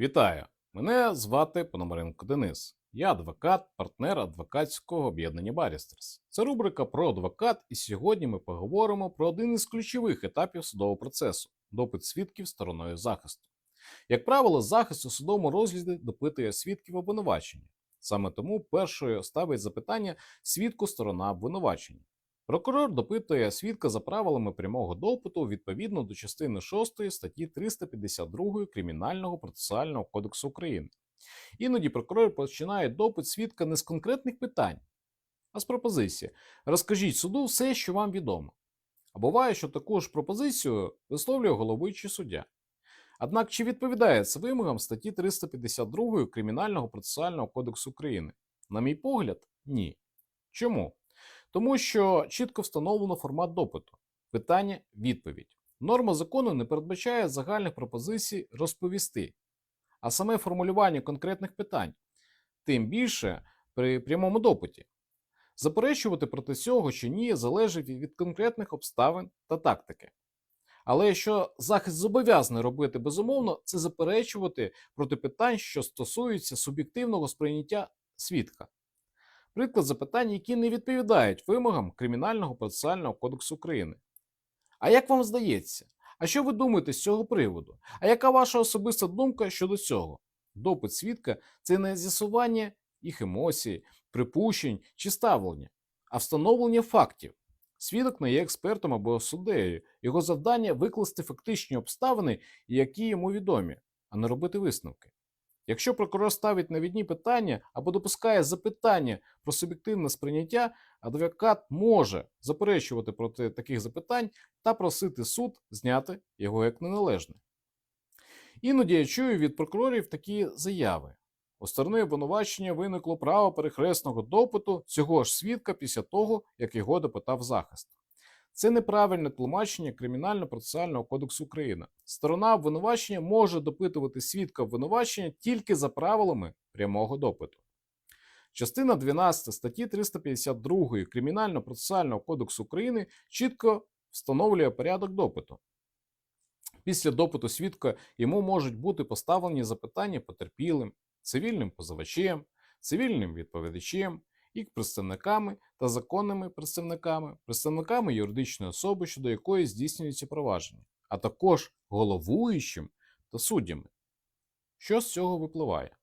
Вітаю! Мене звати Пономаренко Денис. Я адвокат, партнер адвокатського об'єднання Барістерс. Це рубрика про адвокат, і сьогодні ми поговоримо про один із ключових етапів судового процесу допит свідків стороною захисту. Як правило, захист у судовому розгляді допитує свідків обвинувачення. Саме тому першою ставить запитання свідку сторона обвинувачення. Прокурор допитує свідка за правилами прямого допиту відповідно до частини 6 статті 352 Кримінального процесуального кодексу України. Іноді прокурор починає допит свідка не з конкретних питань, а з пропозиції. Розкажіть суду все, що вам відомо. А буває, що таку ж пропозицію висловлює головуючий суддя. Однак чи відповідає це вимогам статті 352 Кримінального процесуального кодексу України? На мій погляд, ні. Чому? Тому що чітко встановлено формат допиту. Питання відповідь. Норма закону не передбачає загальних пропозицій розповісти, а саме формулювання конкретних питань, тим більше при прямому допиті. Заперечувати проти цього чи ні залежить від конкретних обставин та тактики. Але що захист зобов'язаний робити безумовно, це заперечувати проти питань, що стосуються суб'єктивного сприйняття свідка. Приклад запитань, які не відповідають вимогам Кримінального процесуального кодексу України. А як вам здається? А що ви думаєте з цього приводу? А яка ваша особиста думка щодо цього? Допит свідка це не з'ясування їх емоцій, припущень чи ставлення, а встановлення фактів. Свідок не є експертом або суддею. Його завдання викласти фактичні обставини, які йому відомі, а не робити висновки. Якщо прокурор ставить навідні питання або допускає запитання про суб'єктивне сприйняття, адвокат може заперечувати проти таких запитань та просити суд зняти його як неналежне. Іноді я чую від прокурорів такі заяви. У сторони обвинувачення виникло право перехресного допиту цього ж свідка після того, як його допитав захист. Це неправильне тлумачення Кримінально-процесуального кодексу України. Сторона обвинувачення може допитувати свідка обвинувачення тільки за правилами прямого допиту. Частина 12 статті 352 Кримінально-процесуального кодексу України чітко встановлює порядок допиту. Після допиту свідка йому можуть бути поставлені запитання потерпілим, цивільним позивачем, цивільним відповідачем, їх представниками та законними представниками, представниками юридичної особи, щодо якої здійснюється провадження, а також головуючим та суддями. Що з цього випливає?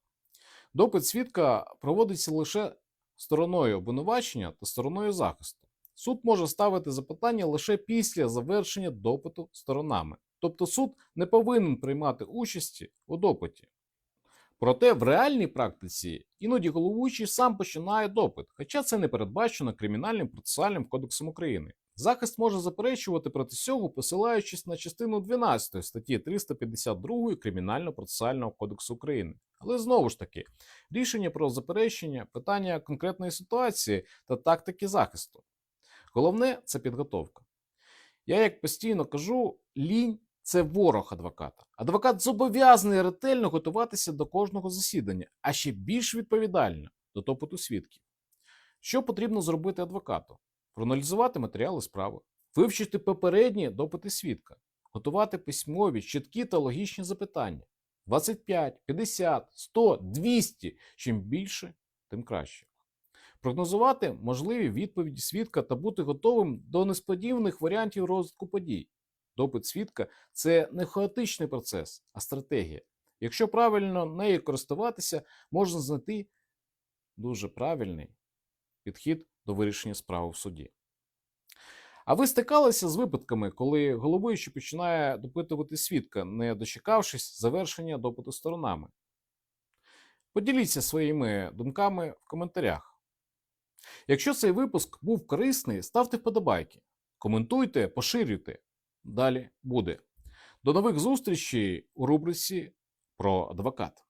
Допит свідка проводиться лише стороною обвинувачення та стороною захисту. Суд може ставити запитання лише після завершення допиту сторонами. Тобто суд не повинен приймати участі у допиті. Проте в реальній практиці іноді головуючий сам починає допит, хоча це не передбачено Кримінальним процесуальним кодексом України. Захист може заперечувати проти цього, посилаючись на частину 12 статті 352 Кримінального процесуального кодексу України. Але знову ж таки, рішення про заперечення, питання конкретної ситуації та тактики захисту. Головне це підготовка. Я як постійно кажу, лінь це ворог адвоката. Адвокат зобов'язаний ретельно готуватися до кожного засідання, а ще більш відповідально до допиту свідків. Що потрібно зробити адвокату? Проаналізувати матеріали справи, вивчити попередні допити свідка, готувати письмові, чіткі та логічні запитання. 25, 50, 100, 200. Чим більше, тим краще. Прогнозувати можливі відповіді свідка та бути готовим до несподіваних варіантів розвитку подій. Допит свідка це не хаотичний процес, а стратегія. Якщо правильно нею користуватися, можна знайти дуже правильний підхід до вирішення справи в суді. А ви стикалися з випадками, коли головуючий починає допитувати свідка, не дочекавшись завершення допиту сторонами? Поділіться своїми думками в коментарях. Якщо цей випуск був корисний, ставте вподобайки, коментуйте, поширюйте. Далі буде. До нових зустрічей у рубриці про адвокат.